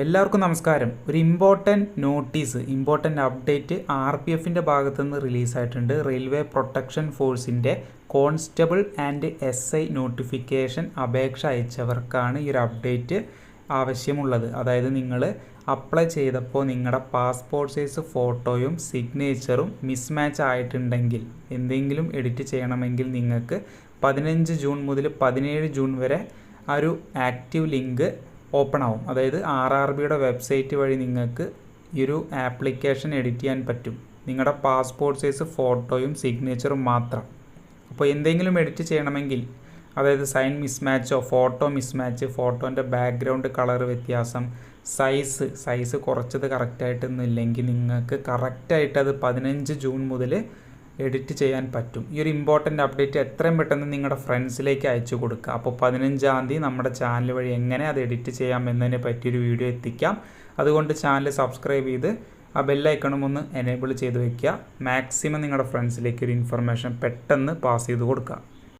എല്ലാവർക്കും നമസ്കാരം. ഒരു important notice important update R P എഫിന്റെ ഭാഗത്തുനിന്ന് റിലീസായിട്ടുണ്ട് റെയിൽവേ പ്രൊട്ടക്ഷൻ ഫോഴ്സിന്റെ constable and S I notification അപേക്ഷ അയച്ചവർക്കാണ് ഈ ഒരു അപ്ഡേറ്റ് ആവശ്യമുള്ളത്. അതായത് നിങ്ങൾ അപ്ലൈ ചെയ്തപ്പോൾ നിങ്ങളുടെ പാസ്പോർട്ട് സൈസ് ഫോട്ടോയും സിഗ്നേച്ചറും മിസ്മാച്ച് ആയിട്ടുണ്ടെങ്കിൽ എന്തെങ്കിലും എഡിറ്റ് ചെയ്യണമെങ്കിൽ നിങ്ങൾക്ക് പതിനഞ്ച് ജൂൺ മുതൽ പതിനേഴ് ജൂൺ വരെ ആ ഒരു ആക്റ്റീവ് ലിങ്ക് ഓപ്പൺ ആവും അതായത് ആർ ആർ ബിയുടെ വെബ്സൈറ്റ് വഴി നിങ്ങൾക്ക് ഈ ഒരു ആപ്ലിക്കേഷൻ എഡിറ്റ് ചെയ്യാൻ പറ്റും. നിങ്ങളുടെ പാസ്പോർട്ട് സൈസ് ഫോട്ടോയും സിഗ്നേച്ചറും മാത്രം. അപ്പോൾ എന്തെങ്കിലും എഡിറ്റ് ചെയ്യണമെങ്കിൽ അതായത് സൈൻ മിസ്മാച്ചോ ഫോട്ടോ മിസ്മാച്ച് ഫോട്ടോന്റെ ബാക്ക്ഗ്രൗണ്ട് കളർ വ്യത്യാസം സൈസ് സൈസ് കുറച്ചത് കറക്റ്റായിട്ടൊന്നും ഇല്ലെങ്കിൽ നിങ്ങൾക്ക് കറക്റ്റായിട്ട് അത് പതിനഞ്ച് ജൂൺ മുതൽ എഡിറ്റ് ചെയ്യാൻ പറ്റും. ഈ ഒരു ഇമ്പോർട്ടന്റ് അപ്ഡേറ്റ് എത്രയും പെട്ടെന്ന് നിങ്ങളുടെ ഫ്രണ്ട്സിലേക്ക് അയച്ചു കൊടുക്കുക. അപ്പോൾ പതിനഞ്ചാം തീയതി നമ്മുടെ ചാനൽ വഴി എങ്ങനെ അത് എഡിറ്റ് ചെയ്യാം എന്നതിനെ പറ്റിയൊരു വീഡിയോ എത്തിക്കാം. അതുകൊണ്ട് ചാനൽ സബ്സ്ക്രൈബ് ചെയ്ത് ആ ബെല്ലൈക്കണും ഒന്ന് എനേബിൾ ചെയ്ത് വെക്കുക. മാക്സിമം നിങ്ങളുടെ ഫ്രണ്ട്സിലേക്ക് ഒരു ഇൻഫർമേഷൻ പെട്ടെന്ന് പാസ് ചെയ്ത് കൊടുക്കുക.